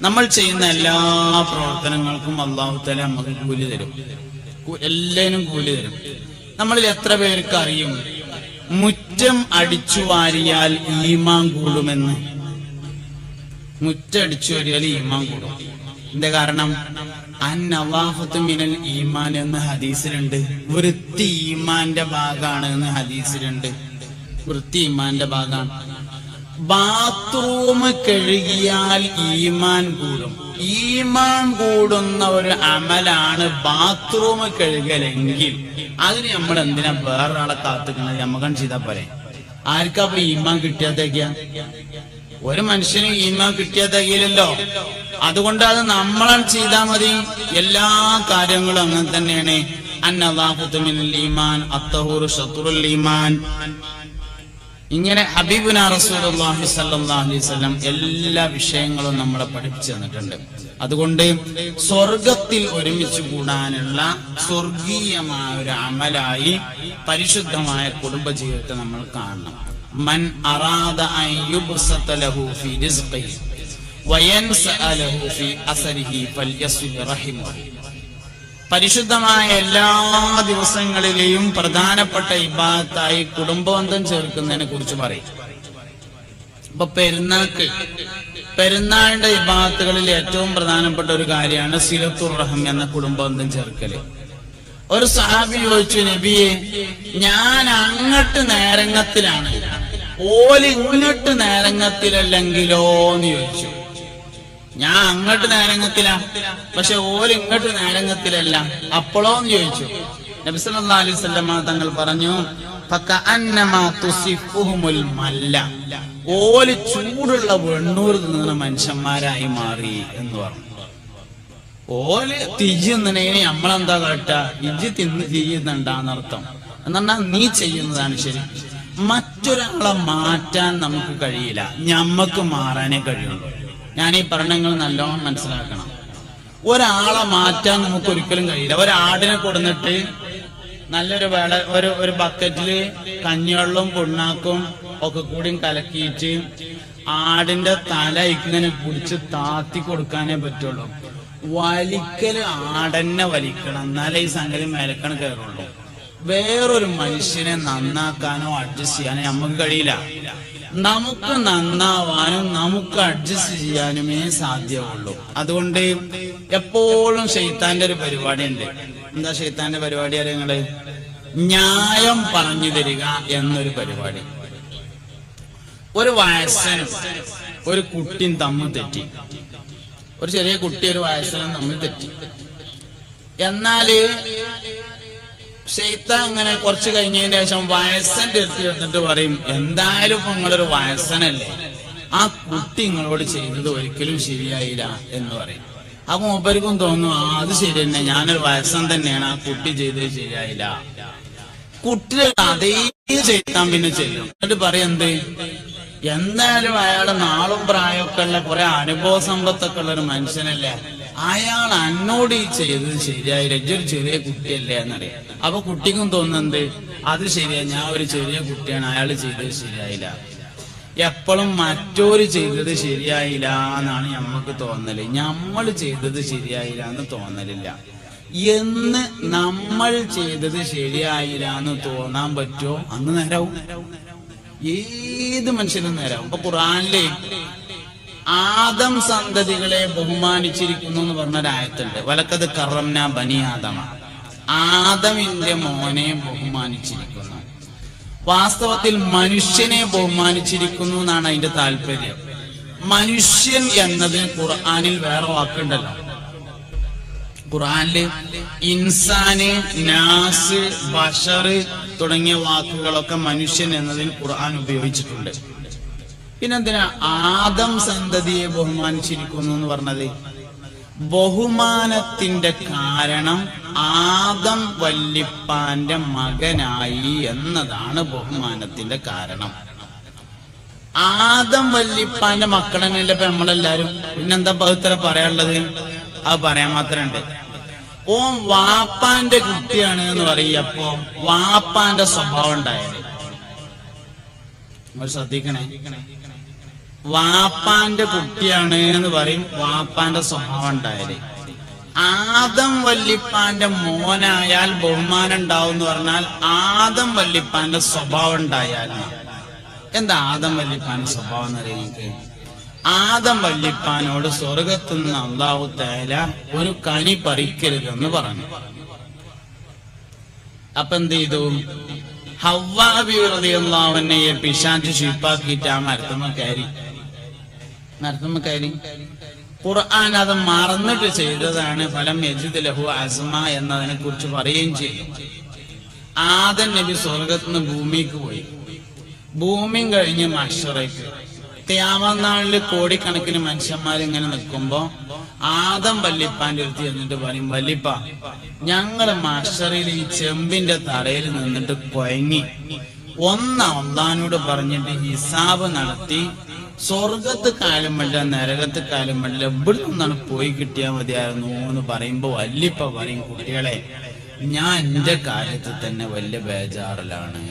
നമ്മൾ ചെയ്യുന്ന എല്ലാ പ്രവർത്തനങ്ങൾക്കും അള്ളാഹു തല നമുക്ക് കൂലി തരും. എല്ലാനും കൂലി തരും. നമ്മളിൽ എത്ര പേർക്ക് അറിയും? മുറ്റം അടിച്ചു വാരിയാൽ ഈമാൻ കൂടുമെന്ന്. മുറ്റടിച്ചു വാരിയാൽ ഈമാൻ കൂടും. എന്താ കാരണം? അന്നവാഫത്ത് മിനൽ ഈമാൻ എന്ന് ഹദീസിലുണ്ട്. വൃത്തി ഈമാന്റെ ഭാഗമാണ് എന്ന് ഹദീസിലുണ്ട്. വൃത്തി ഈമാന്റെ ഭാഗമാണ്. ബാത്റൂം കഴുകിയാൽ ഈമാൻ കൂടും. ഈമാൻ കൂടുന്ന ഒരു അമലാണ് ബാത്റൂം കഴുകലെങ്കിൽ. അതിന് നമ്മൾ എന്തിനാ വേറൊരാളെ കാത്തുക്കുന്നത്? നമ്മക്കൺ ചെയ്താ പോരെ. ആർക്കാ അപ്പൊ ഈമാൻ കിട്ടിയാത്തേക്ക ഒരു മനുഷ്യന് ഈമാൻ കിട്ടിയാത്തേക്കില്ലല്ലോ അതുകൊണ്ട് അത് നമ്മളാണ് ചെയ്താൽ മതി. എല്ലാ കാര്യങ്ങളും അങ്ങനെ തന്നെയാണ്. അന്നവാഹുത്തുമിനൽ ഈമാൻ അത്തഹൂർ ഷത്തുറുൽ ഈമാൻ. ഇങ്ങനെ ഹബീബുന അലൈഹി വസല്ലം എല്ലാ വിഷയങ്ങളും നമ്മളെ പഠിപ്പിച്ചു തന്നിട്ടുണ്ട്. അതുകൊണ്ട് സ്വർഗത്തിൽ ഒരുമിച്ച് കൂടാനുള്ള സ്വർഗീയമായ ഒരു അമലായി പരിശുദ്ധമായ കുടുംബജീവിതത്തെ നമ്മൾ കാണണം. മൻ അറാദ പരിശുദ്ധമായ എല്ലാ ദിവസങ്ങളിലെയും പ്രധാനപ്പെട്ട ഇബാത്തായി കുടുംബബന്ധം ചേർക്കുന്നതിനെ കുറിച്ച് പറയും. ഇപ്പൊ പെരുന്നാൾക്ക് പെരുന്നാളിന്റെ ഇബാദത്തുകളിൽ ഏറ്റവും പ്രധാനപ്പെട്ട ഒരു കാര്യമാണ് സിലത്തുർ റഹം എന്ന കുടുംബബന്ധം ചേർക്കൽ. ഒരു സഹാബി ചോദിച്ചു നബിയെ ഞാൻ അങ്ങട്ട് നേരങ്ങത്തിലാണ് ഓൽ ഇങ്ങോട്ട് നേരങ്ങത്തിലല്ലെങ്കിലോ എന്ന് ചോദിച്ചു. ഞാൻ അങ്ങോട്ട് നേരങ്ങത്തിലാ പക്ഷെ ഓൽ ഇങ്ങോട്ട് നേരങ്ങത്തിലല്ല അപ്പോഴോന്ന് ചോദിച്ചു. തങ്ങൾ പറഞ്ഞു ഓൽ ചൂടുള്ള വെണ്ണൂർ തിന്നുന്ന മനുഷ്യന്മാരായി മാറി എന്ന് പറഞ്ഞു. ഓൽ തിജി തിന്നണേന് നമ്മളെന്താ കാട്ട ഇജി തിന്ന് ചെയ്യുന്നുണ്ടാന്നർത്ഥം എന്നാ നീ ചെയ്യുന്നതാണ് ശരി. മറ്റൊരാളെ മാറ്റാൻ നമുക്ക് കഴിയില്ല. ഞമ്മക്ക് മാറാനേ കഴിയുള്ളൂ. ഞാൻ ഈ പറഞ്ഞങ്ങൾ നല്ലോണം മനസ്സിലാക്കണം. ഒരാളെ മാറ്റാൻ നമുക്ക് ഒരിക്കലും കഴിയില്ല. ഒരാടിനെ കൊടുന്നിട്ട് നല്ലൊരു വേള ഒരു ഒരു ബക്കറ്റിൽ കഞ്ഞിവെള്ളവും പുണ്ണാക്കും ഒക്കെ കൂടി കലക്കിയിട്ട് ആടിന്റെ തല ഇങ്ങനെ കുടിച്ച് താത്തി കൊടുക്കാനേ പറ്റുള്ളൂ. വലിക്കൽ ആടന്നെ വലിക്കണം. എന്നാലേ ഈ സംഗതി മേലക്കണ് കയറുള്ളൂ. വേറൊരു മനുഷ്യനെ നന്നാക്കാനോ അഡ്ജസ്റ്റ് ചെയ്യാനോ നമുക്ക് കഴിയില്ല. നമുക്ക് നന്നാവാനും നമുക്ക് അഡ്ജസ്റ്റ് ചെയ്യാനുമേ സാധ്യമുള്ളൂ അതുകൊണ്ട് എപ്പോഴും ഷെയ്ത്താന്റെ ഒരു പരിപാടി ഉണ്ട് എന്താ ഷെയ്ത്താന്റെ പരിപാടി അറിയങ്ങൾ ന്യായം പറഞ്ഞു തരിക എന്നൊരു പരിപാടി. ഒരു വയസ്സനും ഒരു കുട്ടിയും തമ്മിൽ തെറ്റി. ഒരു ചെറിയ കുട്ടി ഒരു വയസ്സനും തമ്മിൽ തെറ്റി. എന്നാൽ ഷെയ്ത്ത അങ്ങനെ കുറച്ച് കഴിഞ്ഞതിന് ശേഷം വയസ്സന്റെ അടുത്ത് എടുത്തിട്ട് പറയും എന്തായാലും നിങ്ങളൊരു വയസ്സനല്ലേ? ആ കുട്ടി നിങ്ങളോട് ചെയ്തത് ഒരിക്കലും ശരിയായില്ല എന്ന് പറയും. അപ്പൊ മൂപ്പർക്കും തോന്നും ആ അത് ശരി തന്നെ. ഞാനൊരു വയസ്സൻ തന്നെയാണ്. ആ കുട്ടി ചെയ്തത് ശരിയായില്ല. കുട്ടികൾ അതേ ചെയ്താൻ പിന്നെ ചെയ്യും എന്നിട്ട് പറയും എന്ത്? എന്തായാലും അയാൾ നാളും പ്രായമൊക്കെ ഉള്ള കുറെ അനുഭവ സമ്പത്തൊക്കെ ഉള്ള ഒരു മനുഷ്യനല്ലേ? അയാൾ അന്നോട് ഈ ചെയ്തത് ശരിയായില്ല ഒരു ചെറിയ കുട്ടിയല്ലേ എന്നറിയാം. അപ്പൊ കുട്ടിക്കും തോന്നുന്നത് അത് ശരിയാ ഞാൻ ഒരു ചെറിയ കുട്ടിയാണ് അയാൾ ചെയ്തത് ശരിയായില്ല. എപ്പോഴും മറ്റോര് ചെയ്തത് ശരിയായില്ല എന്നാണ് നമുക്ക് തോന്നൽ. നമ്മൾ ചെയ്തത് ശരിയായില്ല എന്ന് തോന്നലില്ല. എന്ന് നമ്മൾ ചെയ്തത് ശരിയായില്ല എന്ന് തോന്നാൻ പറ്റുമോ? അന്ന് നേരാവും. ഏത് മനുഷ്യനും നേരാവും. ഇപ്പൊ ഖുറാനിലെ ആദം സന്തതികളെ ബഹുമാനിച്ചിരിക്കുന്നു എന്ന് പറഞ്ഞൊരായത്തുണ്ട്. വലക്കത് കറംന ബനി ആദമ. ആദമിന്റെ മോനെ ബഹുമാനിച്ചിരിക്കുന്നു. വാസ്തവത്തിൽ മനുഷ്യനെ ബഹുമാനിച്ചിരിക്കുന്നു എന്നാണ് അതിന്റെ താല്പര്യം. മനുഷ്യൻ എന്നതിന് ഖുർആാനിൽ വേറെ വാക്കുണ്ടല്ലോ. ഖുർആാനിൽ ഇൻസാന് നാസ് ബഷർ തുടങ്ങിയ വാക്കുകളൊക്കെ മനുഷ്യൻ എന്നതിൽ ഖുർആൻ ഉപയോഗിച്ചിട്ടുണ്ട്. പിന്നെന്തിനാ ആദം സന്തതിയെ ബഹുമാനിച്ചിരിക്കുന്നു എന്ന് പറഞ്ഞത്? ബഹുമാനത്തിന്റെ കാരണം ആദം വല്ലിപ്പാന്റെ മകനായി എന്നതാണ് ബഹുമാനത്തിന്റെ കാരണം. ആദം വല്ലിപ്പാന്റെ മക്കളെന്നല്ല ഇപ്പൊ നമ്മളെല്ലാരും പിന്നെന്താ ബഹുത്തര പറയാനുള്ളത്? അത് പറയാൻ മാത്രമുണ്ട് ഓം വാപ്പാന്റെ കുട്ടിയാണ് എന്ന് പറയപ്പോ വാപ്പാന്റെ സ്വഭാവം ഉണ്ടായത്. ശ്രദ്ധിക്കണേ. വാപ്പാന്റെ കുട്ടിയാണ് എന്ന് പറയും. വാപ്പാന്റെ സ്വഭാവം ഉണ്ടായാലേ. ആദം വല്ലിപ്പാന്റെ മോനായാൽ ബഹുമാനം ഉണ്ടാവും എന്ന് പറഞ്ഞാൽ ആദം വല്ലിപ്പാന്റെ സ്വഭാവം ഉണ്ടായാൽ എന്താ ആദം വല്ലിപ്പാന്റെ സ്വഭാവം എന്ന് അറിയാം ആദം വല്ലിപ്പാനോട് സ്വർഗത്തുനിന്ന് അള്ളാഹു തേല ഒരു കനി പറിക്കരുതെന്ന് പറഞ്ഞു. അപ്പൊ എന്ത് ചെയ്തു? ഹവ്വാബിറിയുള്ളവനെ പിശാച്ച് ശിപ്പാക്കിയിട്ട് ആ മരത്തമ്മ കയറി. കയറി ഖുർആൻ അത് മറന്നിട്ട് ചെയ്തതാണ്. ഫലം യജിദ് ലഹു അസ്മ എന്നതിനെ കുറിച്ച് പറയുകയും ചെയ്യും ആദൻ നബി സ്വർഗത്തുനിന്ന് ഭൂമിക്ക് പോയി. ഭൂമിയും കഴിഞ്ഞ് മഷറയ്ക്ക്. ത്യാമനാളിൽ കോടിക്കണക്കിന് മനുഷ്യന്മാർ ഇങ്ങനെ നിൽക്കുമ്പോ ആദം വല്ലിപ്പാന്റെ അടുത്ത് ചെന്നിട്ട് പറയും വല്ലിപ്പ ഞങ്ങൾ മഷറിൽ ഈ ചെമ്പിന്റെ തറയിൽ നിന്നിട്ട് കൊയങ്ങി. ഒന്ന് ഒന്നാനോട് പറഞ്ഞിട്ട് ഹിസാബ് നടത്തി സ്വർഗത്ത് കാലം വേണ്ട നരകത്ത് കാലം ഇവിടെ നിന്നാണ് പോയി കിട്ടിയാൽ മതിയായിരുന്നു എന്ന് പറയുമ്പോ വല്ലിപ്പ പറയും കുട്ടികളെ ഞാൻ എന്റെ കാര്യത്തിൽ തന്നെ വലിയ ബേജാറിലാണ്.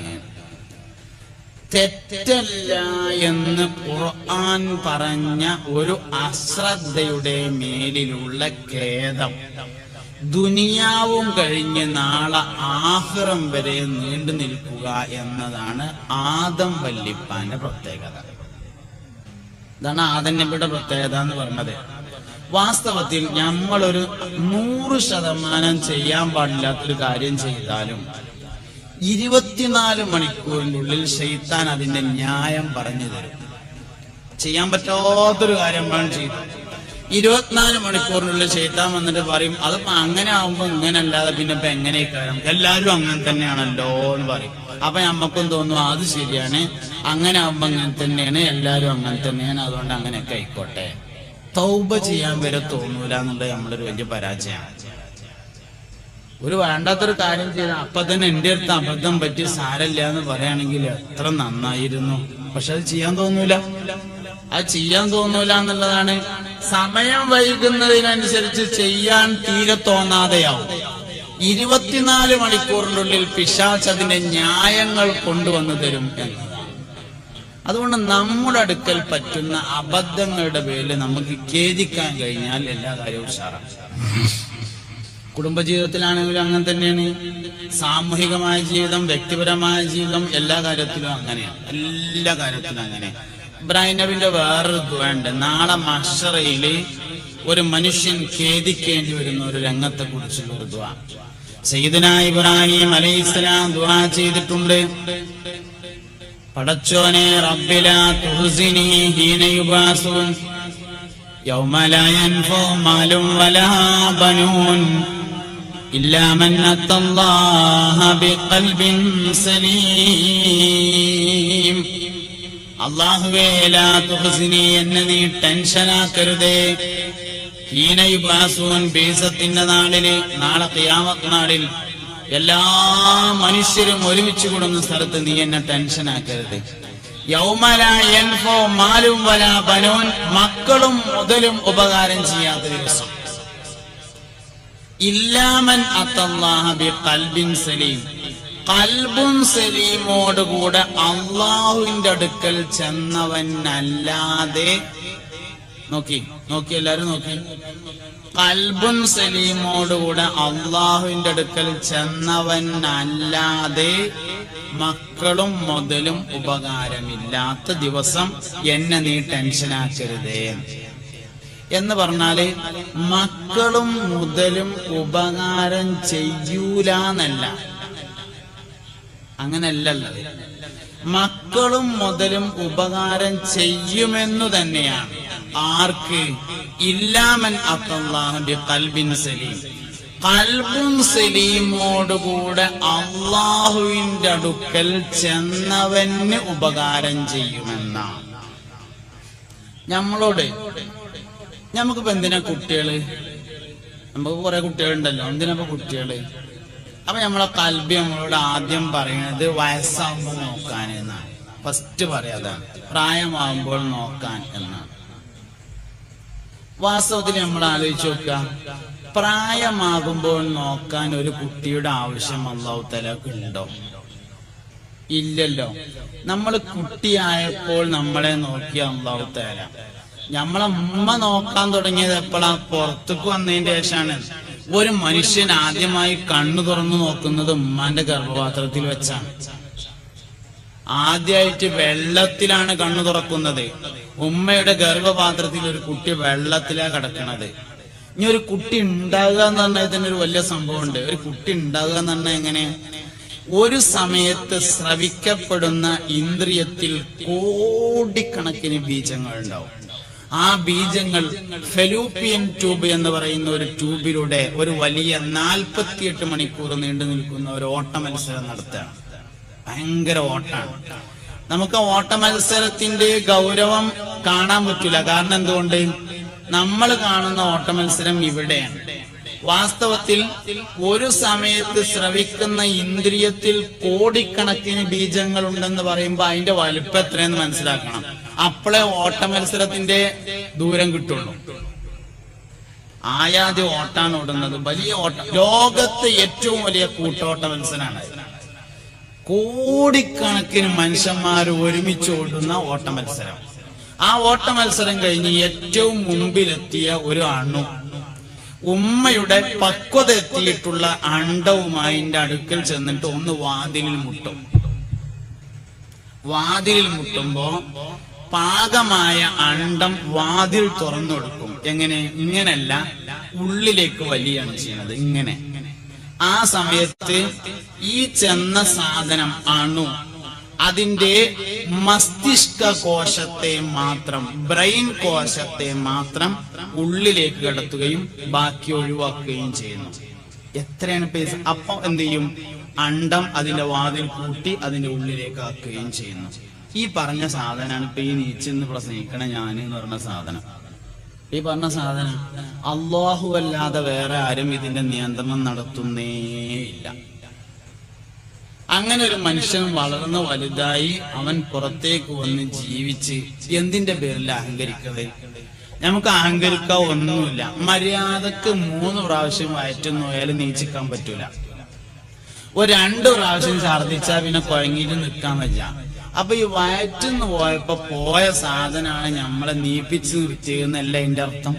തെറ്റല്ല എന്ന് ഖുർആൻ പറഞ്ഞ ഒരു അശ്രദ്ധയുടെ മേലിലുള്ള ഖേദം. ദുനിയാവും കഴിഞ്ഞ് നാളെ ആഹ്റം വരെ നീണ്ടു നിൽക്കുക എന്നതാണ് ആദം വല്ലിപ്പാന്റെ പ്രത്യേകത. ഇതാണ് ആദന്യപ്പെട്ട പ്രത്യേകത എന്ന് പറഞ്ഞത്. വാസ്തവത്തിൽ നമ്മളൊരു നൂറ് ശതമാനം ചെയ്യാൻ പാടില്ലാത്തൊരു കാര്യം ചെയ്താലും ഇരുപത്തിനാല് മണിക്കൂറിനുള്ളിൽ ഷെയ്ത്താൻ അതിന്റെ ന്യായം പറഞ്ഞു തരും. ചെയ്യാൻ പറ്റാത്തൊരു കാര്യം വേണം ചെയ്തു. ഇരുപത്തിനാല് മണിക്കൂറിനുള്ളിൽ ചെയ്താൻ വന്നിട്ട് പറയും അതിപ്പോ അങ്ങനെ ആവുമ്പോ ഇങ്ങനെ അല്ലാതെ പിന്നെ ഇപ്പൊ എങ്ങനെ കാരണം എല്ലാരും അങ്ങനെ തന്നെയാണല്ലോ എന്ന് പറയും. അപ്പൊ നമ്മക്കും തോന്നും അത് ശരിയാണ്. അങ്ങനെ ആവുമ്പോ അങ്ങനെ തന്നെയാണ്. എല്ലാരും അങ്ങനെ തന്നെയാണ്. അതുകൊണ്ട് അങ്ങനെ ആയിക്കോട്ടെ. തൗബ ചെയ്യാൻ വരെ തോന്നൂല എന്നുള്ളത് നമ്മളൊരു വലിയ പരാജയമാണ്. ഒരു വേണ്ടാത്തൊരു കാര്യം ചെയ്ത അപ്പൊ തന്നെ എന്റെ അടുത്ത് അബദ്ധം പറ്റി സാരല്ല എന്ന് പറയുകയാണെങ്കിൽ എത്ര നന്നായിരുന്നു. പക്ഷെ അത് ചെയ്യാൻ തോന്നൂല. അത് ചെയ്യാൻ തോന്നൂല എന്നുള്ളതാണ് സമയം വൈകുന്നതിനനുസരിച്ച് ചെയ്യാൻ തീരെ തോന്നാതെയാവും. ഇരുപത്തിനാല് മണിക്കൂറിനുള്ളിൽ പിശാച്ച് അതിന്റെ ന്യായങ്ങൾ കൊണ്ടുവന്നു തരും എന്ന്. അതുകൊണ്ട് നമ്മുടെ അടുക്കൽ പറ്റുന്ന അബദ്ധങ്ങളുടെ പേരിൽ നമുക്ക് ഖേദിക്കാൻ കഴിഞ്ഞാൽ എല്ലാ കാര്യവും ഉഷാറാണ്. കുടുംബജീവിതത്തിലാണെങ്കിലും അങ്ങനെ തന്നെയാണ്. സാമൂഹികമായ ജീവിതം വ്യക്തിപരമായ ജീവിതം എല്ലാ കാര്യത്തിലും അങ്ങനെയാണ്. എല്ലാ കാര്യത്തിലും അങ്ങനെ ഇബ്രാഹിം നബിന്റെ വേറൊരു ദ്വണ്ട് നാളെ മഷറയില് ഒരു മനുഷ്യൻ ഖേദിക്കേണ്ടി വരുന്ന ഒരു രംഗത്തെ കുറിച്ചുള്ള ഒരു ദ്വ സയ്യിദന ഇബ്രാഹിം അലൈഹിസ്സലാം ദ്വാ ചെയ്തിട്ടുണ്ട് പടച്ചോനെ റബ്ബില തുഹ്സിനി ഹീന യുബാസുൻ يوم لا ينفع مال ولا بنون إلا من أتى الله بقلب سليم അള്ളാഹുവേ എന്നെ നീ ടെൻഷനാക്കരുതേ ഹീനയുബാസുവൻ ബീസത്തിന്റെ നാളിൽ നാളെ ഖിയാമത്ത് നാളിൽ എല്ലാ മനുഷ്യരും ഒരുമിച്ച് കൂടുന്ന സ്ഥലത്ത് നീ എന്നെ ടെൻഷനാക്കരുത് യൗമല എൻഫോ മാലും വല ബനോൻ മക്കളും മുതലും ഉപകാരം ചെയ്യാത്ത ദിവസം. ഇല്ലാമൻ അത്തല്ലാഹ ബി ഖൽബിൻ സലീം. കൽബും സലീമോട് കൂടെ അള്ളാഹുവിന്റെ അടുക്കൽ ചെന്നവനല്ലാതെ നോക്കി നോക്കി എല്ലാരും നോക്കി. കൽബും സലീമോടുകൂടെ അള്ളാഹുവിന്റെ അടുക്കൽ ചെന്നവനല്ലാതെ മക്കളും മുതലും ഉപകാരമില്ലാത്ത ദിവസം എന്നെ നീ ടെൻഷനാക്കരുതേ. എന്ന് പറഞ്ഞാൽ മക്കളും മുതലും ഉപകാരം ചെയ്യൂലെന്നല്ല. അങ്ങനല്ലല്ലോ മക്കളും മുതലും ഉപകാരം ചെയ്യുമെന്നു തന്നെയാണ്. ആർക്ക്? ഇല്ലാമൻ അത്തല്ലാഹുന്റെ കൽബിൻ സലീം. കൽബും സലീമോടുകൂടെ അള്ളാഹുവിന്റെ അടുക്കൽ ചെന്നവന് ഉപകാരം ചെയ്യുമെന്നാണ്. നമ്മളോട് നമുക്കിപ്പോ എന്തിനാ കുട്ടികൾ? നമുക്ക് കുറെ കുട്ടികളുണ്ടല്ലോ. എന്തിനാ കുട്ടികൾ? അപ്പൊ നമ്മളെ കൽബി നമ്മളോട് ആദ്യം പറയുന്നത് വയസ്സാകുമ്പോൾ നോക്കാൻ എന്നാണ്. ഫസ്റ്റ് പറയാതാണ് പ്രായമാകുമ്പോൾ നോക്കാൻ എന്നാണ്. വാസ്തവത്തിൽ നമ്മൾ ആലോചിച്ച് നോക്കുക. പ്രായമാകുമ്പോൾ നോക്കാൻ ഒരു കുട്ടിയുടെ ആവശ്യം അള്ളാഹു ഉണ്ടോ? ഇല്ലല്ലോ. നമ്മൾ കുട്ടിയായപ്പോൾ നമ്മളെ നോക്കിയ അള്ളാഹു തേല നമ്മളെ ഉമ്മ നോക്കാൻ തുടങ്ങിയത് എപ്പോഴാ പുറത്തേക്ക് വന്നതിന്റെ ശേഷമാണ്. ഒരു മനുഷ്യൻ ആദ്യമായി കണ്ണു തുറന്നു നോക്കുന്നത് ഉമ്മാന്റെ ഗർഭപാത്രത്തിൽ വെച്ചാണ്. ആദ്യമായിട്ട് വെള്ളത്തിലാണ് കണ്ണു തുറക്കുന്നത്. ഉമ്മയുടെ ഗർഭപാത്രത്തിൽ ഒരു കുട്ടി വെള്ളത്തിലാ കിടക്കണത്. ഇനി ഒരു കുട്ടി ഉണ്ടാകുക എന്ന് പറഞ്ഞാൽ തന്നെ ഒരു വലിയ സംഭവമുണ്ട്. ഒരു കുട്ടി ഉണ്ടാകുക എന്ന് പറഞ്ഞാൽ എങ്ങനെ? ഒരു സമയത്ത് ശ്രവിക്കപ്പെടുന്ന ഇന്ദ്രിയത്തിൽ കോടിക്കണക്കിന് ബീജങ്ങൾ ഉണ്ടാവും ആ ബീജങ്ങൾ ഫെലൂപ്പിയൻ ട്യൂബ് എന്ന് പറയുന്ന ഒരു ട്യൂബിലൂടെ ഒരു വലിയ നാൽപ്പത്തിയെട്ട് മണിക്കൂർ നീണ്ടു നിൽക്കുന്ന ഒരു ഓട്ട മത്സരം നടത്തുകയാണ്. ഭയങ്കര ഓട്ടാണ് നമുക്ക് ഓട്ട മത്സരത്തിന്റെ ഗൗരവം കാണാൻ പറ്റില്ല. കാരണം എന്തുകൊണ്ട്? നമ്മൾ കാണുന്ന ഓട്ട മത്സരം ഇവിടെയാണ്. വാസ്തവത്തിൽ ഒരു സമയത്ത് ശ്രവിക്കുന്ന ഇന്ദ്രിയത്തിൽ കോടിക്കണക്കിന് ബീജങ്ങൾ ഉണ്ടെന്ന് പറയുമ്പോൾ അതിന്റെ വലുപ്പം എത്രയെന്ന് മനസ്സിലാക്കണം. അപ്പോഴേ ഓട്ട മത്സരത്തിന്റെ ദൂരം കിട്ടുള്ളൂ. ആയാതി ഓട്ടാണ് ഓടുന്നത്. വലിയ ഓട്ട ലോകത്ത് ഏറ്റവും വലിയ കൂട്ടോട്ട മത്സരമാണ് കോടിക്കണക്കിന് മനുഷ്യന്മാർ ഒരുമിച്ച് ഓടുന്ന ഓട്ട മത്സരം ആ ഓട്ട മത്സരം കഴിഞ്ഞ് ഏറ്റവും മുമ്പിലെത്തിയ ഒരു അണു ഉമ്മയുടെ പക്വത എത്തിയിട്ടുള്ള അണ്ടവുമായി അടുക്കൽ ചെന്നിട്ട് ഒന്ന് വാതിലിൽ മുട്ടും. വാതിലിൽ മുട്ടുമ്പോ പാകമായ അണ്ടം വാതിൽ തുറന്നു കൊടുക്കും എങ്ങനെ? ഇങ്ങനല്ല. ഉള്ളിലേക്ക് വലിയാണ് ചെയ്യുന്നത്. ഇങ്ങനെ. ആ സമയത്ത് ഈ ചെന്ന സാധനം അണു. അതിന്റെ മസ്തിഷ്ക കോശത്തെ മാത്രം ബ്രെയിൻ കോശത്തെ മാത്രം ഉള്ളിലേക്ക് കടത്തുകയും ബാക്കി ഒഴിവാക്കുകയും ചെയ്യുന്നു. എത്രയാണ് പേസ് അപ്പൊ എന്ത് ചെയ്യും? അണ്ടം അതിന്റെ വാതിൽ കൂട്ടി അതിന്റെ ഉള്ളിലേക്ക് ആക്കുകയും ചെയ്യുന്നു. ഈ പറഞ്ഞ സാധനമാണ് ഇപ്പൊ ഈ നീച്ചെന്ന് പ്രസംഗിക്കണ ഞാൻ എന്ന് പറഞ്ഞ സാധനം. ഈ പറഞ്ഞ സാധനം അള്ളാഹു അല്ലാതെ വേറെ ആരും ഇതിന്റെ നിയന്ത്രണം നടത്തുന്നേ ഇല്ല. അങ്ങനെ ഒരു മനുഷ്യൻ വളർന്ന് വലുതായി അവൻ പുറത്തേക്ക് വന്ന് ജീവിച്ച് എന്തിന്റെ പേരിൽ അഹങ്കരിക്കത് നമുക്ക് അഹങ്കരിക്കാൻ ഒന്നുമില്ല. മര്യാദയ്ക്ക് മൂന്ന് പ്രാവശ്യം വയറ്റും നോയാലും നീച്ചിക്കാൻ പറ്റൂല. ഒരു രണ്ട് പ്രാവശ്യം ഛർദിച്ചാ പിന്നെ കുഴങ്ങിയിട്ട് നിൽക്കാൻ പറ്റില്ല അപ്പൊ ഈ വയറ്റുന്ന് പോയപ്പോ പോയ സാധനമാണ് നമ്മളെ നീപ്പിച്ച് നിർത്തിയെന്നല്ല എന്റെ അർത്ഥം.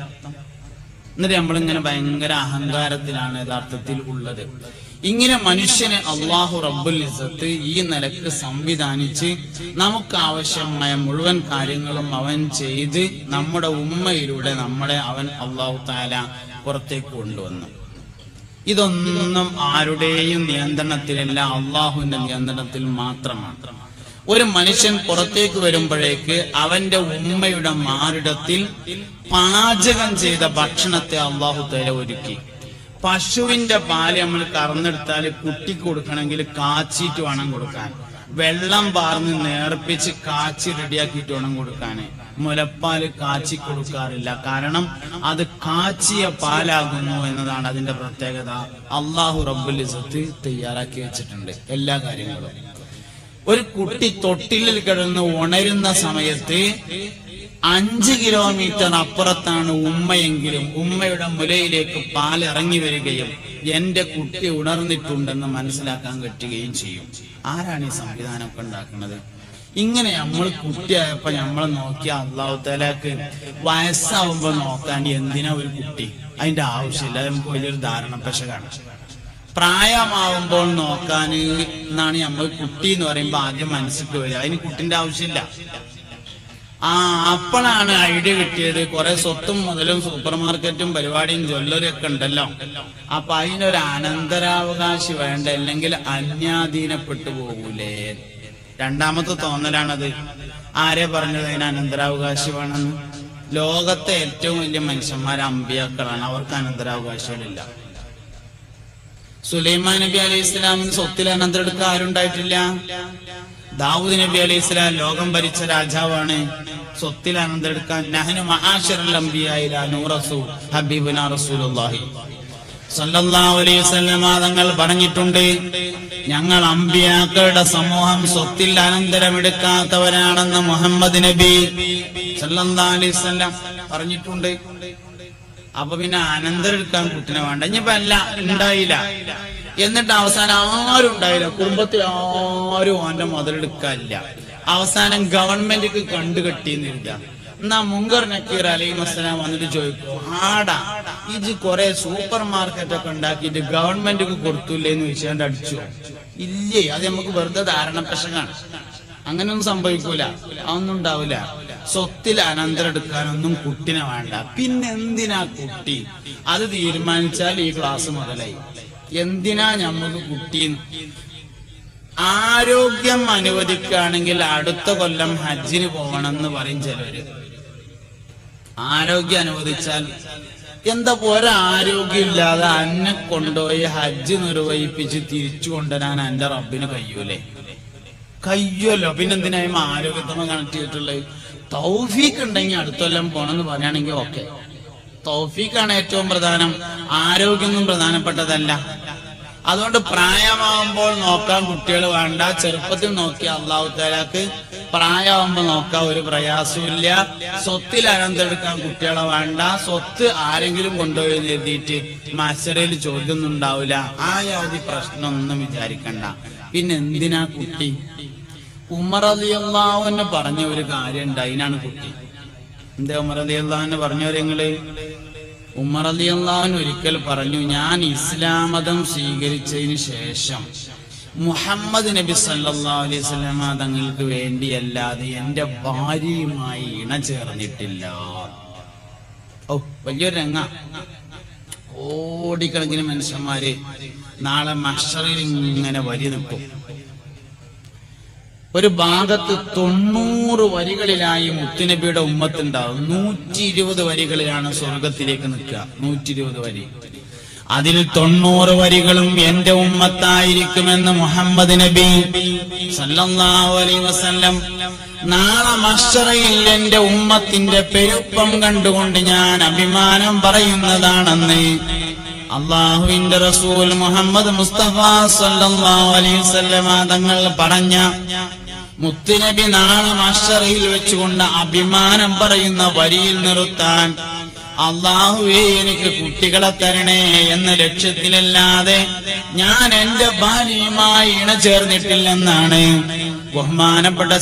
എന്നിട്ട് നമ്മളിങ്ങനെ ഭയങ്കര അഹങ്കാരത്തിലാണ് യഥാർത്ഥത്തിൽ ഉള്ളത്. ഇങ്ങനെ മനുഷ്യനെ അള്ളാഹു റബ്ബുൽ ഇസത്ത് ഈ നിലയ്ക്ക് സംവിധാനിച്ച് നമുക്ക് ആവശ്യമായ മുഴുവൻ കാര്യങ്ങളും അവൻ ചെയ്ത് നമ്മുടെ ഉമ്മയിലൂടെ നമ്മളെ അവൻ അള്ളാഹു താല പുറത്തേക്ക് കൊണ്ടുവന്നു. ഇതൊന്നും ആരുടെയും നിയന്ത്രണത്തിലല്ല അള്ളാഹുവിന്റെ നിയന്ത്രണത്തിൽ മാത്രം മാത്രമാണ്. ഒരു മനുഷ്യൻ പുറത്തേക്ക് വരുമ്പോഴേക്ക് അവന്റെ ഉമ്മയുടെ മാറിടത്തിൽ പാചകം ചെയ്ത ഭക്ഷണത്തെ അള്ളാഹു തല ഒരുക്കി. പശുവിന്റെ പാൽ നമ്മൾ കറന്നെടുത്താൽ കുട്ടിക്ക് കൊടുക്കണമെങ്കിൽ കാച്ചിട്ട് വേണം കൊടുക്കാൻ. വെള്ളം പാർന്ന് നേർപ്പിച്ച് കാച്ചി റെഡിയാക്കിയിട്ട് വേണം കൊടുക്കാൻ. മുലപ്പാൽ കാച്ചി കൊടുക്കാറില്ല. കാരണം അത് കാച്ചിയ പാലാകുന്നു എന്നതാണ് അതിന്റെ പ്രത്യേകത. അള്ളാഹു റബ്ബുൽ ഇസത്ത് തയ്യാറാക്കി വെച്ചിട്ടുണ്ട് എല്ലാ കാര്യങ്ങളും. ഒരു കുട്ടി തൊട്ടിലിൽ കിടന്ന് ഉണരുന്ന സമയത്ത് അഞ്ച് കിലോമീറ്റർ അപ്പുറത്താണ് ഉമ്മയെങ്കിലും ഉമ്മയുടെ മുലയിലേക്ക് പാൽ ഇറങ്ങി വരികയും എന്റെ കുട്ടി ഉണർന്നിട്ടുണ്ടെന്ന് മനസ്സിലാക്കാൻ പറ്റുകയും ചെയ്യും. ആരാണ് ഈ സംവിധാനമൊക്കെ ഉണ്ടാക്കുന്നത്? ഇങ്ങനെ നമ്മൾ കുട്ടിയായപ്പോ നമ്മളെ നോക്കിയ അള്ളാഹുത്തലാക്ക് വയസ്സാവുമ്പോ നോക്കാൻ എന്തിനാ ഒരു കുട്ടി? അതിന്റെ ആവശ്യമില്ല. നമുക്ക് വലിയൊരു ധാരണ പശകാണ്. പ്രായമാവുമ്പോൾ നോക്കാൻ എന്നാണ് നമ്മൾ കുട്ടി എന്ന് പറയുമ്പോൾ ആദ്യം മനസ്സിൽ വരിക. അതിന് കുട്ടിന്റെ ആവശ്യമില്ല. ആ അപ്പോഴാണ് ഐഡിയ കിട്ടിയത്. കുറെ സ്വത്തും മുതലും സൂപ്പർ മാർക്കറ്റും പരിപാടിയും ജ്വല്ലറി ഒക്കെ ഉണ്ടല്ലോ. അപ്പൊ അതിനൊരു അനന്തരാവകാശി വേണ്ട? അല്ലെങ്കിൽ അന്യാധീനപ്പെട്ടു പോകൂലേ? രണ്ടാമത്തെ തോന്നലാണത്. ആരെ പറഞ്ഞത് അതിന് അനന്തരാവകാശി വേണമെന്ന് ലോകത്തെ ഏറ്റവും വലിയ മനുഷ്യന്മാർ അമ്പിയാക്കളാണ്. അവർക്ക് അനന്തരാവകാശികളില്ല. സുലൈമാൻ നബി അലൈഹി ഇസ്ലാമിന് സ്വത്തിൽ അനന്തരെടുക്ക ആരുണ്ടായിട്ടില്ല ദാവൂദ് നബി അലൈഹി ഇസ്ലാം ലോകം ഭരിച്ച രാജാവാണ്. സ്വത്തിൽ അനന്തരെടുക്കാൻ നഹനു തങ്ങൾ പറഞ്ഞിട്ടുണ്ട് ഞങ്ങൾ അമ്പിയാക്കളുടെ സമൂഹം സ്വത്തിൽ അനന്തരമെടുക്കാത്തവരാണെന്ന് മുഹമ്മദ് നബി സല്ലല്ലാഹു അലൈഹി പറഞ്ഞിട്ടുണ്ട്. അപ്പൊ പിന്നെ അനന്തരം എടുക്കാൻ കുട്ടിനെ വേണ്ട. ഇനിയിപ്പോ അല്ല ഉണ്ടായില്ല. എന്നിട്ട് അവസാനം ആരും ഉണ്ടായില്ല. കുടുംബത്തിൽ ആരും ഓന്റെ മുതലെടുക്കാനില്ല. അവസാനം ഗവൺമെന്റിക്ക് കണ്ടുകെട്ടിന്നില്ല എന്നാ മുങ്കർ നക്കീർ അലൈഹി അസ്സലാം വന്നിട്ട് ചോദിക്കും ആടാ ഇത് കുറെ സൂപ്പർ മാർക്കറ്റ് ഒക്കെ ഉണ്ടാക്കിയിട്ട് ഗവൺമെന്റിക്ക് കൊടുത്തില്ലേ എന്ന് ചോദിച്ചാണ്ട് അടിച്ചു? ഇല്ലേ അത് നമുക്ക് വെറുതെ ധാരണ പ്രശ്നമാണ്. അങ്ങനെയൊന്നും സംഭവിക്കൂല. അതൊന്നും ഉണ്ടാവില്ല. സ്വത്തിൽ അനന്തരം എടുക്കാനൊന്നും കുട്ടിനെ വേണ്ട. പിന്നെ എന്തിനാ കുട്ടി? അത് തീരുമാനിച്ചാൽ ഈ ക്ലാസ് മുതലായി. എന്തിനാ നമുക്ക് കുട്ടി ആരോഗ്യം അനുവദിക്കുകയാണെങ്കിൽ അടുത്ത കൊല്ലം ഹജ്ജിന് പോകണം എന്ന് പറയും ചിലര്. ആരോഗ്യം അനുവദിച്ചാൽ എന്താ പോരാ? ആരോഗ്യം ഇല്ലാതെ അന്നെ കൊണ്ടുപോയി ഹജ്ജ് നിർവഹിപ്പിച്ച് തിരിച്ചു കൊണ്ടുവരാൻ എന്റെ റബ്ബിന് കഴിയൂലേ കയ്യല്ലോ പിന്നെന്തിനായും ആരോഗ്യത്തമ കണക്ട് ചെയ്തിട്ടുള്ളത്? തൗഫീഖ് ഉണ്ടെങ്കിൽ അടുത്തൊല്ലം പോണെന്ന് പറയുകയാണെങ്കിൽ ഓക്കെ. തൗഫീഖാണ് ഏറ്റവും പ്രധാനം. ആരോഗ്യമൊന്നും പ്രധാനപ്പെട്ടതല്ല. അതുകൊണ്ട് പ്രായമാകുമ്പോൾ നോക്കാൻ കുട്ടികൾ വേണ്ട. ചെറുപ്പത്തിൽ നോക്കിയ അള്ളാഹു താലാക്ക് പ്രായമാകുമ്പോൾ നോക്കാൻ ഒരു പ്രയാസമില്ല സ്വത്തിൽ അനന്തെടുക്കാൻ കുട്ടികളെ വേണ്ട. സ്വത്ത് ആരെങ്കിലും കൊണ്ടുപോയി എഴുതിയിട്ട് മത്സരയിൽ ചോദ്യമൊന്നും ഉണ്ടാവില്ല ആ യാതി പ്രശ്നമൊന്നും വിചാരിക്കണ്ട. പിന്നെ എന്തിനാ കുട്ടി? ഉമർ അലി അള്ളാഹുവിന് പറഞ്ഞ ഒരു കാര്യം ഉണ്ട് അതിനാണ് കുട്ടി. എന്താ ഉമർ അലി അള്ളാഹുവിന് പറഞ്ഞവരെങ്ങൾ ഉമർ അലി ഒരിക്കൽ പറഞ്ഞു ഞാൻ ഇസ്ലാം മതം സ്വീകരിച്ചതിന് ശേഷം മുഹമ്മദ് നബി സല്ലാ അലൈഹി വസല്ലമ തങ്ങൾക്ക് വേണ്ടിയല്ലാതെ എന്റെ ഭാര്യയുമായി ഇണ ചേർന്നിട്ടില്ല ഓ വലിയൊരു രംഗ. ഓടിക്കണക്കിന് മനുഷ്യന്മാര് നാളെ മഷറിൽ ഇങ്ങനെ വരി നിൽക്കും. ഒരു ഭാഗത്ത് തൊണ്ണൂറ് വരികളിലായി മുത്തുനബിയുടെ ഉമ്മത്തുണ്ടാവും. നൂറ്റി ഇരുപത് വരികളിലാണ് സ്വർഗത്തിലേക്ക് നിൽക്കുക. നൂറ്റി ഇരുപത് വരി. അതിൽ തൊണ്ണൂറ് വരികളും എന്റെ ഉമ്മത്തായിരിക്കുമെന്ന് മുഹമ്മദ് നബി സല്ലല്ലാഹു അലൈഹി വസല്ലം നാളെ മഷറയിൽ എന്റെ ഉമ്മത്തിന്റെ പെരുപ്പം കണ്ടുകൊണ്ട് ഞാൻ അഭിമാനം പറയുന്നതാണെന്ന് അള്ളാഹുവിന്റെ റസൂൽ മുഹമ്മദ് മുസ്തഫ സല്ലല്ലാഹു അലൈഹി വസല്ലമ തങ്ങൾ പറഞ്ഞ മുത്തുനബി നാളെ മഷറയിൽ വെച്ചുകൊണ്ട് അഭിമാനം പറയുന്ന വരിയിൽ നിർത്താൻ അള്ളാഹുവേ എനിക്ക് കുട്ടികളെ തരണേ എന്ന ലക്ഷ്യത്തിലല്ലാതെ ഞാൻ എന്റെ ഭാര്യയുമായി ഇണ ചേർന്നിട്ടില്ലെന്നാണ് ബഹുമാനപ്പെട്ട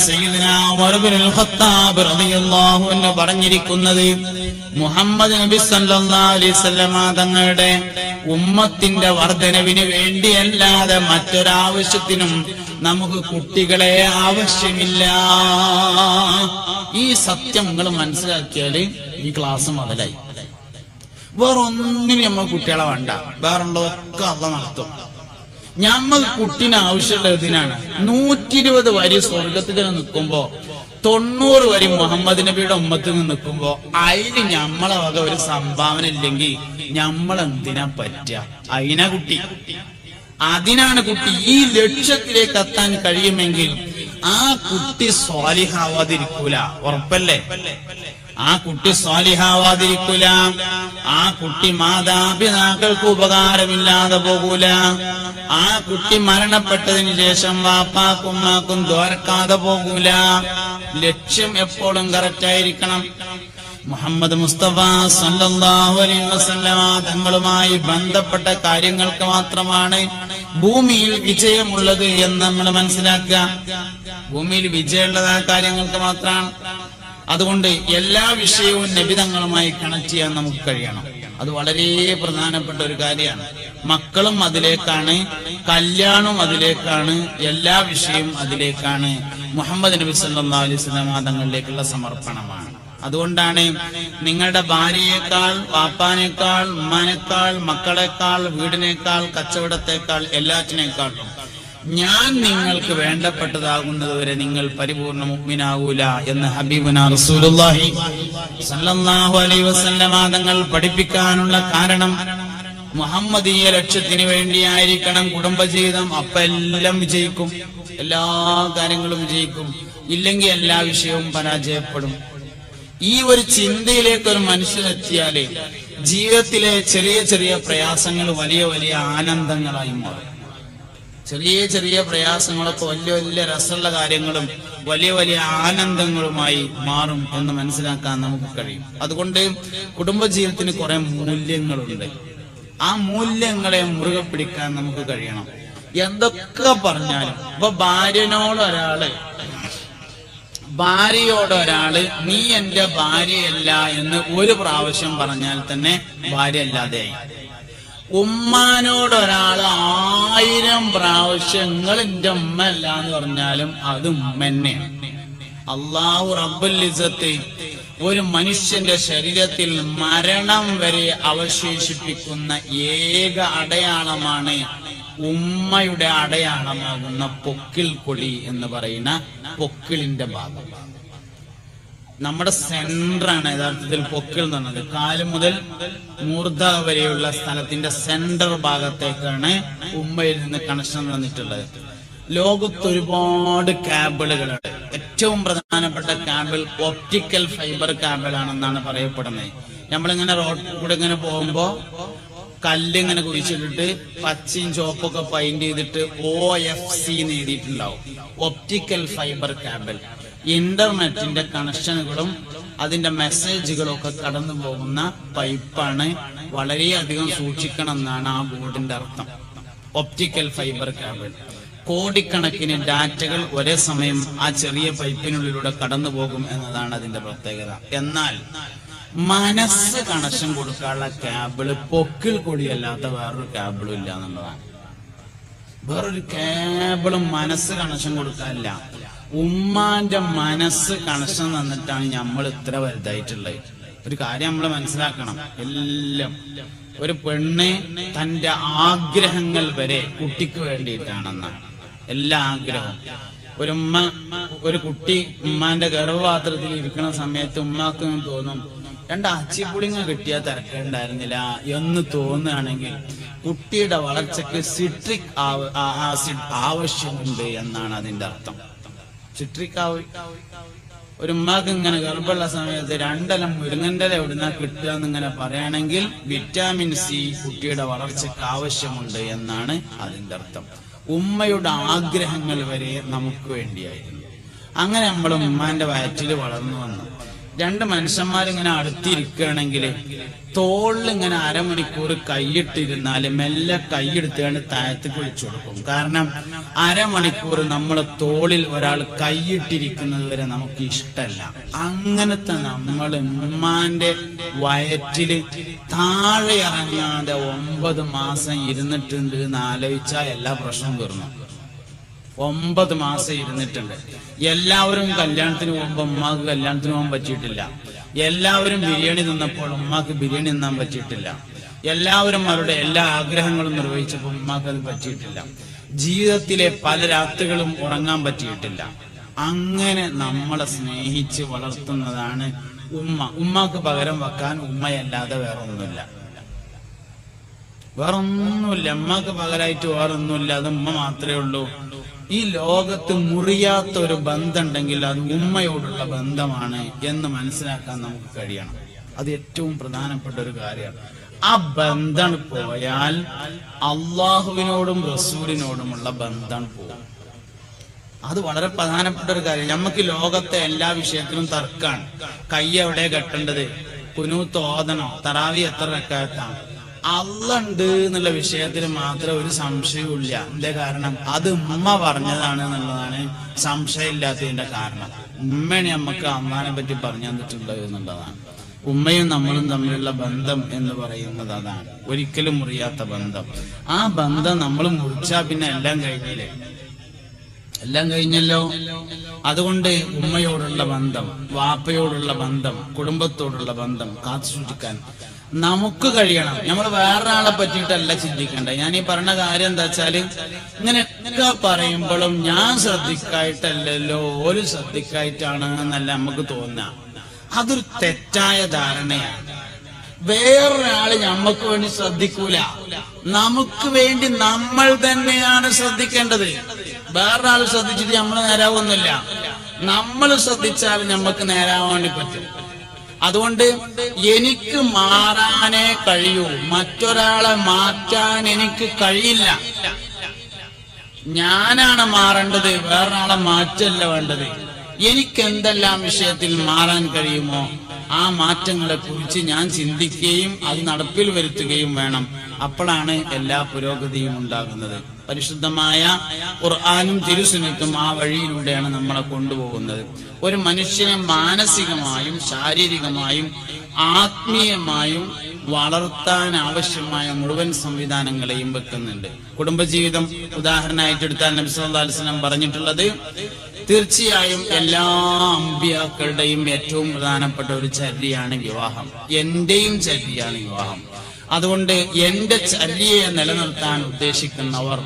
റളിയല്ലാഹു പറഞ്ഞിരിക്കുന്നത്. മുഹമ്മദ് നബി തങ്ങളുടെ ഉമ്മത്തിന്റെ വർധനവിന് വേണ്ടിയല്ലാതെ മറ്റൊരാവശ്യത്തിനും നമുക്ക് കുട്ടികളെ ആവശ്യമില്ല. ഈ സത്യം നിങ്ങൾ മനസ്സിലാക്കിയാൽ ഈ ക്ലാസ് മുതലായി. വേറൊന്നിനും നമ്മൾ കുട്ടികളെ വേണ്ട. വേറുള്ളതൊക്കെ അള്ള നടത്തും. ഞമ്മക്ക് കുട്ടിന് ആവശ്യമുള്ള ഇതിനാണ് നൂറ്റി ഇരുപത് വരി സ്വർഗത്തിൽ നിൽക്കുമ്പോ തൊണ്ണൂറ് വരി മുഹമ്മദ് നബിയുടെ ഉമ്മത്തിൽ നിന്ന് നിൽക്കുമ്പോ അതിന് ഞമ്മളെ വക ഒരു സംഭാവന ഇല്ലെങ്കിൽ ഞമ്മളെന്തിനാ പറ്റുക? അതിനാ കുട്ടി. അതിനാണ് കുട്ടി ഈ ലക്ഷ്യത്തിലേക്ക് എത്താൻ കഴിയുമെങ്കിൽ ആ കുട്ടി സ്വാലിഹാവാതിരിക്കൂല. ഉറപ്പല്ലേ? ആ കുട്ടി സ്വാലിഹാവാതിരിക്കൂല. ആ കുട്ടി മാതാപിതാക്കൾക്ക് ഉപകാരമില്ലാതെ പോകൂല. ആ കുട്ടി മരണപ്പെട്ടതിന് ശേഷം വാപ്പാക്കും മാക്കും തോരക്കാതെ പോകൂല. ലക്ഷ്യം എപ്പോഴും കറക്റ്റ് ആയിരിക്കണം. മുഹമ്മദ് മുസ്തഫ സല്ലല്ലാഹു അലൈഹി തങ്ങളുമായി ബന്ധപ്പെട്ട കാര്യങ്ങൾക്ക് മാത്രമാണ് ഭൂമിയിൽ വിജയമുള്ളത് എന്ന് നമ്മൾ മനസ്സിലാക്കുക. ഭൂമിയിൽ വിജയമുള്ളത് ആ കാര്യങ്ങൾക്ക് മാത്രമാണ്. അതുകൊണ്ട് എല്ലാ വിഷയവും നബിതങ്ങളുമായി കണക്ട് ചെയ്യാൻ നമുക്ക് കഴിയണം. അത് വളരെ പ്രധാനപ്പെട്ട ഒരു കാര്യമാണ്. മക്കളും അതിലേക്കാണ് കല്യാണവും അതിലേക്കാണ് എല്ലാ വിഷയവും അതിലേക്കാണ് മുഹമ്മദ് നബി സല്ലല്ലാഹു അലൈഹി വസല്ലമ തങ്ങളിലേക്കുള്ള സമർപ്പണമാണ്. അതുകൊണ്ടാണ് നിങ്ങളുടെ ഭാര്യയേക്കാൾ വാപ്പാനേക്കാൾ ഉമ്മാനേക്കാൾ മക്കളെക്കാൾ വീടിനേക്കാൾ കച്ചവടത്തെക്കാൾ എല്ലാറ്റിനേക്കാളും ഞാൻ നിങ്ങൾക്ക് വേണ്ടപ്പെട്ടതാകുന്നത് വരെ നിങ്ങൾ പരിപൂർണ മുഗ്മിനാകൂല എന്ന് ഹബീബുന റസൂലുള്ളാഹി അലൈഹി തങ്ങൾ പഠിപ്പിക്കാനുള്ള കാരണം മുഹമ്മദീയ ലക്ഷ്യത്തിന് വേണ്ടിയായിരിക്കണം കുടുംബജീവിതം. അപ്പൊ എല്ലാം വിജയിക്കും. എല്ലാ കാര്യങ്ങളും വിജയിക്കും. ഇല്ലെങ്കിൽ എല്ലാ വിഷയവും പരാജയപ്പെടും. ഈ ഒരു ചിന്തയിലേക്ക് ഒരു മനുഷ്യനെത്തിയാലേ ജീവിതത്തിലെ ചെറിയ ചെറിയ പ്രയാസങ്ങൾ വലിയ വലിയ ആനന്ദങ്ങളായി മാറും. ചെറിയ ചെറിയ പ്രയാസങ്ങളൊക്കെ വലിയ വലിയ രസമുള്ള കാര്യങ്ങളും വലിയ വലിയ ആനന്ദങ്ങളുമായി മാറും എന്ന് മനസ്സിലാക്കാൻ നമുക്ക് കഴിയും. അതുകൊണ്ട് കുടുംബജീവിതത്തിന് കുറെ മൂല്യങ്ങളുണ്ട്. ആ മൂല്യങ്ങളെ മുറുകെ പിടിക്കാൻ നമുക്ക് കഴിയണം. എന്തൊക്കെ പറഞ്ഞാലും ഇപ്പൊ ഭാര്യനോട് ഒരാൾ ഭാര്യയോട് ഒരാൾ നീ എന്റെ ഭാര്യയല്ല എന്ന് ഒരു പ്രാവശ്യം പറഞ്ഞാൽ തന്നെ ഭാര്യ അല്ലാതെയായി. ഉമ്മാനോട് ഒരാൾ ആയിരം പ്രാവശ്യങ്ങൾ എന്റെ ഉമ്മ അല്ല എന്ന് പറഞ്ഞാലും അത് ഉമ്മന്നെ. അള്ളാഹു റബ്ബുൽ ഇസ്സത്ത് ഒരു മനുഷ്യന്റെ ശരീരത്തിൽ മരണം വരെ അവശേഷിപ്പിക്കുന്ന ഏക അടയാളമാണ് ഉമ്മയുടെ അടയാളമാകുന്ന പൊക്കിൾ കൊടി എന്ന് പറയുന്ന പൊക്കിളിന്റെ ഭാഗം. നമ്മുടെ സെന്ററാണ് യഥാർത്ഥത്തിൽ പൊക്കിൾ എന്ന് പറഞ്ഞത്. കാൽ മുതൽ മൂർധ വരെയുള്ള സ്ഥലത്തിന്റെ സെന്റർ ഭാഗത്തേക്കാണ് ഉമ്മയിൽ നിന്ന് കണക്ഷൻ വന്നിട്ടുള്ളത്. ലോകത്ത് ഒരുപാട് ക്യാബിളുകളുണ്ട്. ഏറ്റവും പ്രധാനപ്പെട്ട ക്യാബിൾ ഒപ്റ്റിക്കൽ ഫൈബർ ക്യാബിൾ ആണെന്നാണ് പറയപ്പെടുന്നത്. നമ്മളിങ്ങനെ റോഡിൽ കൂടെ ഇങ്ങനെ പോകുമ്പോ കല്ലിങ്ങനെ കുഴിച്ചിട്ടിട്ട് പച്ചയും ചുവപ്പൊക്കെ പൈന്റ് ചെയ്തിട്ട് ഒ എഫ് സി എന്ന് എഴുതിയിട്ടുണ്ടാവും. Optical fibre cable. ഇന്റർനെറ്റിന്റെ കണക്ഷനുകളും അതിന്റെ മെസ്സേജുകളും ഒക്കെ കടന്നു പോകുന്ന പൈപ്പാണ് വളരെയധികം സൂക്ഷിക്കണം എന്നാണ് ആ ബോർഡിന്റെ അർത്ഥം. ഒപ്റ്റിക്കൽ ഫൈബർ കേബിൾ കോടിക്കണക്കിന് ഡാറ്റകൾ ഒരേ സമയം ആ ചെറിയ പൈപ്പിനുള്ളിലൂടെ കടന്നു പോകും എന്നതാണ് അതിന്റെ പ്രത്യേകത. എന്നാൽ മനസ്സ് കണക്ഷൻ കൊടുക്കാനുള്ള കേബിൾ പൊക്കിൽ കൂടിയല്ലാത്ത വേറൊരു കേബിളും ഇല്ല എന്നുള്ളതാണ്. വേറൊരു കേബിളും മനസ്സ് കണക്ഷൻ കൊടുക്കാനില്ല. ഉമ്മാന്റെ മനസ്സ് കണക്ഷൻ തന്നിട്ടാണ് നമ്മൾ ഇത്ര വലുതായിട്ടുള്ളത്. ഒരു കാര്യം നമ്മൾ മനസ്സിലാക്കണം. എല്ലാം ഒരു പെണ്ണ് തന്റെ ആഗ്രഹങ്ങൾ വരെ കുട്ടിക്ക് വേണ്ടിയിട്ടാണെന്നാണ് എല്ലാ ആഗ്രഹവും. ഒരു ഉമ്മ ഒരു കുട്ടി ഉമ്മാന്റെ ഗർഭപാത്രത്തിൽ ഇരിക്കുന്ന സമയത്ത് ഉമ്മാക്ക് തോന്നും രണ്ട് അച്ചിപ്പുളിങ്ങ കിട്ടിയാൽ തിരക്കുണ്ടായിരുന്നില്ല. എന്ന് തോന്നുകയാണെങ്കിൽ കുട്ടിയുടെ വളർച്ചയ്ക്ക് സിട്രിക് ആവശ്യമുണ്ട് എന്നാണ് അതിന്റെ അർത്ഥം. സിട്രിക് ആവ- ഒരു ഉമ്മാക്ക് ഇങ്ങനെ ഗർഭമുള്ള സമയത്ത് രണ്ടലം മുരുങ്ങന്റെ ഇല എവിടുന്ന കിട്ടുക എന്നിങ്ങനെ പറയുകയാണെങ്കിൽ വിറ്റാമിൻ സി കുട്ടിയുടെ വളർച്ചയ്ക്ക് ആവശ്യമുണ്ട് എന്നാണ് അതിന്റെ അർത്ഥം. ഉമ്മയുടെ ആഗ്രഹങ്ങൾ വരെ നമുക്ക് വേണ്ടിയായിരുന്നു. അങ്ങനെ നമ്മൾ ഉമ്മാന്റെ വയറ്റിൽ വളർന്നു വന്നു. രണ്ട് മനുഷ്യന്മാരിങ്ങനെ അടുത്തിരിക്കുകയാണെങ്കിൽ തോളിൽ ഇങ്ങനെ അരമണിക്കൂർ കൈയിട്ടിരുന്നാൽ മെല്ലെ കൈയെടുത്തുകൊണ്ട് താഴത്തേക്ക് കുഴിച്ചു കൊടുക്കും. കാരണം അരമണിക്കൂർ നമ്മൾ തോളിൽ ഒരാൾ കൈയിട്ടിരിക്കുന്നത് വരെ നമുക്ക് ഇഷ്ടമല്ല. അങ്ങനത്തെ നമ്മൾ ഉമ്മാന്റെ വയറ്റിൽ താഴെ ഇറങ്ങാതെ ഒമ്പത് മാസം ഇരുന്നിട്ടുണ്ട് എന്ന് ആലോചിച്ചാൽ എല്ലാ പ്രശ്നവും തീർന്നു. ഒമ്പത് മാസം ഇരുന്നിട്ടുണ്ട്. എല്ലാവരും കല്യാണത്തിന് പോകുമ്പോ ഉമ്മാക്ക് കല്യാണത്തിന് പോകാൻ പറ്റിയിട്ടില്ല. എല്ലാവരും ബിരിയാണി തിന്നപ്പോൾ ഉമ്മാക്ക് ബിരിയാണി തിന്നാൻ പറ്റിയിട്ടില്ല. എല്ലാവരും അവരുടെ എല്ലാ ആഗ്രഹങ്ങളും നിർവഹിച്ചപ്പോൾ ഉമ്മാക്ക് അത് പറ്റിയിട്ടില്ല. ജീവിതത്തിലെ പല രാത്രികളും ഉറങ്ങാൻ പറ്റിയിട്ടില്ല. അങ്ങനെ നമ്മളെ സ്നേഹിച്ച് വളർത്തുന്നതാണ് ഉമ്മ. ഉമ്മാക്ക് പകരം വെക്കാൻ ഉമ്മയല്ലാതെ വേറൊന്നുമില്ല. വേറൊന്നുമില്ല. അമ്മയ്ക്ക് പകരമായിട്ട് വേറൊന്നുമില്ല. അത് ഉമ്മ മാത്രമേ ഉള്ളൂ. ഈ ലോകത്ത് മുറിയാത്ത ഒരു ബന്ധമുണ്ടെങ്കിൽ അത് ഉമ്മയോടുള്ള ബന്ധമാണ് എന്ന് മനസ്സിലാക്കാൻ നമുക്ക് കഴിയണം. അത് ഏറ്റവും പ്രധാനപ്പെട്ട ഒരു കാര്യമാണ്. ആ ബന്ധം പോയാൽ അള്ളാഹുവിനോടും റസൂലിനോടുമുള്ള ബന്ധം പോകും. അത് വളരെ പ്രധാനപ്പെട്ട ഒരു കാര്യം. നമുക്ക് ലോകത്തെ എല്ലാ വിഷയത്തിലും തർക്കാണ്. കൈ എവിടെ കെട്ടേണ്ടത്? കുനൂത്ത് തറാവി എത്ര റക്കാത്താണ് അള്ളുണ്ട് എന്നുള്ള വിഷയത്തിൽ മാത്രം ഒരു സംശയവും ഇല്ല എന്റെ കാരണം? അത് ഉമ്മ പറഞ്ഞതാണ് എന്നുള്ളതാണ് സംശയമില്ലാത്തതിന്റെ കാരണം. ഉമ്മയാണ് നമുക്ക് അമ്മാനെ പറ്റി പറഞ്ഞു തന്നിട്ടുള്ളത് എന്നുള്ളതാണ്. ഉമ്മയും നമ്മളും തമ്മിലുള്ള ബന്ധം എന്ന് പറയുന്നത് അതാണ്. ഒരിക്കലും മുറിയാത്ത ബന്ധം. ആ ബന്ധം നമ്മൾ മുറിച്ചാ പിന്നെ എല്ലാം കഴിഞ്ഞില്ലേ? എല്ലാം കഴിഞ്ഞല്ലോ? അതുകൊണ്ട് ഉമ്മയോടുള്ള ബന്ധം വാപ്പയോടുള്ള ബന്ധം കുടുംബത്തോടുള്ള ബന്ധം കാത്തു സൂക്ഷിക്കാൻ നമുക്ക് കഴിയണം. നമ്മൾ വേറൊരാളെ പറ്റിയിട്ടല്ല ചിന്തിക്കേണ്ട. ഞാൻ ഈ പറഞ്ഞ കാര്യം എന്താ വെച്ചാൽ ഇങ്ങനെയൊക്കെ പറയുമ്പോഴും ഞാൻ ശ്രദ്ധിക്കായിട്ടല്ലല്ലോ ഒരു ശ്രദ്ധിക്കായിട്ടാണ് എന്നല്ല നമുക്ക് തോന്നുക. അതൊരു തെറ്റായ ധാരണയാണ്. വേറൊരാൾ നമുക്ക് വേണ്ടി ശ്രദ്ധിക്കൂല. നമുക്ക് വേണ്ടി നമ്മൾ തന്നെയാണ് ശ്രദ്ധിക്കേണ്ടത്. വേറൊരാൾ ശ്രദ്ധിച്ചിട്ട് നമ്മൾ നേരാവൊന്നുമില്ല. നമ്മൾ ശ്രദ്ധിച്ചാൽ നമുക്ക് നേരാവാൻ പറ്റും. അതുകൊണ്ട് എനിക്ക് മാറാനേ കഴിയൂ. മറ്റൊരാളെ മാറ്റാൻ എനിക്ക് കഴിയില്ല. ഞാനാണ് മാറേണ്ടത് വേറൊരാളെ മാറ്റല്ല വേണ്ടത്. എനിക്ക് എന്തെല്ലാം വിഷയത്തിൽ മാറാൻ കഴിയുമോ ആ മാറ്റങ്ങളെ കുറിച്ച് ഞാൻ ചിന്തിക്കുകയും അത് നടപ്പിൽ വരുത്തുകയും വേണം. അപ്പോഴാണ് എല്ലാ പുരോഗതിയും ഉണ്ടാകുന്നത്. പരിശുദ്ധമായ ഖുർആാനും തിരുസുനത്തും ആ വഴിയിലൂടെയാണ് നമ്മളെ കൊണ്ടുപോകുന്നത്. ഒരു മനുഷ്യനെ മാനസികമായും ശാരീരികമായും ആത്മീയമായും വളർത്താൻ ആവശ്യമായ മുഴുവൻ സംവിധാനങ്ങളെയും വെക്കുന്നുണ്ട്. കുടുംബജീവിതം ഉദാഹരണമായിട്ട് എടുത്താൽ നബി സല്ലല്ലാഹു അലൈഹി പറഞ്ഞിട്ടുള്ളത് തീർച്ചയായും എല്ലാ അമ്പിയാക്കളുടെയും ഏറ്റവും പ്രധാനപ്പെട്ട ഒരു ചര്യയാണ് വിവാഹം. എന്റെയും ചര്യയാണ് വിവാഹം. അതുകൊണ്ട് എന്റെ ചല്ലിയെ നിലനിർത്താൻ ഉദ്ദേശിക്കുന്നവർ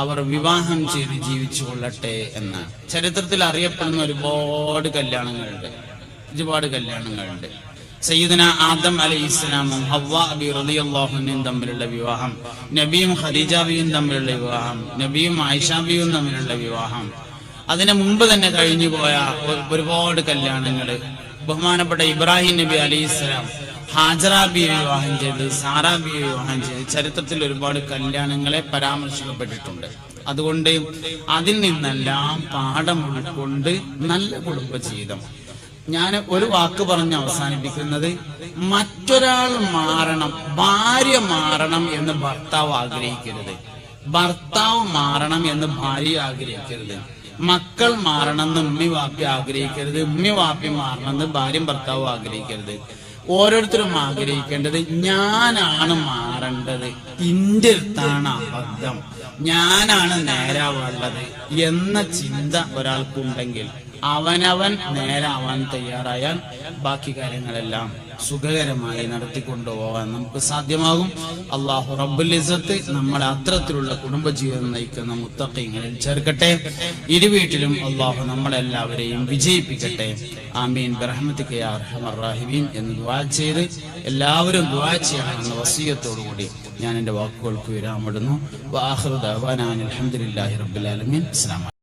അവർ വിവാഹം ചെയ്ത് ജീവിച്ചു കൊള്ളട്ടെ എന്നാണ് ചരിത്രത്തിൽ അറിയപ്പെടുന്ന ഒരുപാട് കല്യാണങ്ങളുണ്ട്. ഒരുപാട് കല്യാണങ്ങളുണ്ട്. സയ്യിദന ആദം അലൈഹി ഇസ്ലാമും ഹവ്വ അബി റളിയല്ലാഹുവിനും തമ്മിലുള്ള വിവാഹം നബിയും ഖദീജാബിയും തമ്മിലുള്ള വിവാഹം നബിയും ആയിഷാബിയും തമ്മിലുള്ള വിവാഹം. അതിനു മുമ്പ് തന്നെ കഴിഞ്ഞു പോയ ഒരുപാട് കല്യാണങ്ങൾ ബഹുമാനപ്പെട്ട ഇബ്രാഹിം നബി അലി ഇസ്ലാം ഹാജറാബിയെ വിവാഹം ചെയ്ത് സാറാബിയെ വിവാഹം ചെയ്ത് ചരിത്രത്തിൽ ഒരുപാട് കല്യാണങ്ങളെ പരാമർശിക്കപ്പെട്ടിട്ടുണ്ട്. അതുകൊണ്ട് അതിൽ നിന്നെല്ലാം പാഠം ഉൾക്കൊണ്ട് നല്ല കുടുംബജീവിതം. ഞാൻ ഒരു വാക്ക് പറഞ്ഞ് അവസാനിപ്പിക്കുന്നത് മറ്റൊരാൾ മാറണം ഭാര്യ മാറണം എന്ന് ഭർത്താവ് ആഗ്രഹിക്കരുത്. ഭർത്താവ് മാറണം എന്ന് ഭാര്യ ആഗ്രഹിക്കരുത്. മക്കൾ മാറണം എന്ന് ഉമ്മി വാപ്പി ആഗ്രഹിക്കരുത്. ഉമ്മി വാപ്പി മാറണം എന്ന് ഭാര്യയും ഭർത്താവും ആഗ്രഹിക്കരുത്. ഓരോരുത്തരും ആഗ്രഹിക്കേണ്ടത് ഞാനാണ് മാറേണ്ടത്. ഇന്റെ അടുത്താണ് അബദ്ധം. ഞാനാണ് നേരാവുള്ളത് എന്ന ചിന്ത ഒരാൾക്കുണ്ടെങ്കിൽ അവനവൻ നേരാവാൻ തയ്യാറായാൽ ബാക്കി കാര്യങ്ങളെല്ലാം സുഖകരമായി നടത്തിക്കൊണ്ടുപോകാൻ നമുക്ക് സാധ്യമാകും. അള്ളാഹു റബ്ബുൽ ഇസത്ത് നമ്മളെ അത്തരത്തിലുള്ള കുടുംബജീവിതം നയിക്കുന്ന മുത്തക്കിങ്ങളിൽ ചേർക്കട്ടെ. ഇരുവീട്ടിലും അള്ളാഹു നമ്മളെല്ലാവരെയും വിജയിപ്പിക്കട്ടെ. ആമീൻ. ബർഹമത്തിക്ക് എന്ന് ദുവാ ചെയ്ത് എല്ലാവരും ദുവാ ചെയ്യണമെന്ന വസീയത്തോടുകൂടി ഞാൻ എന്റെ വാക്കുകൾക്ക് വിരാമിടുന്നു. വാഹൃദ് അലഹമുല്ലാഹി റബ്ബുലാലമീൻ അസ്ലാം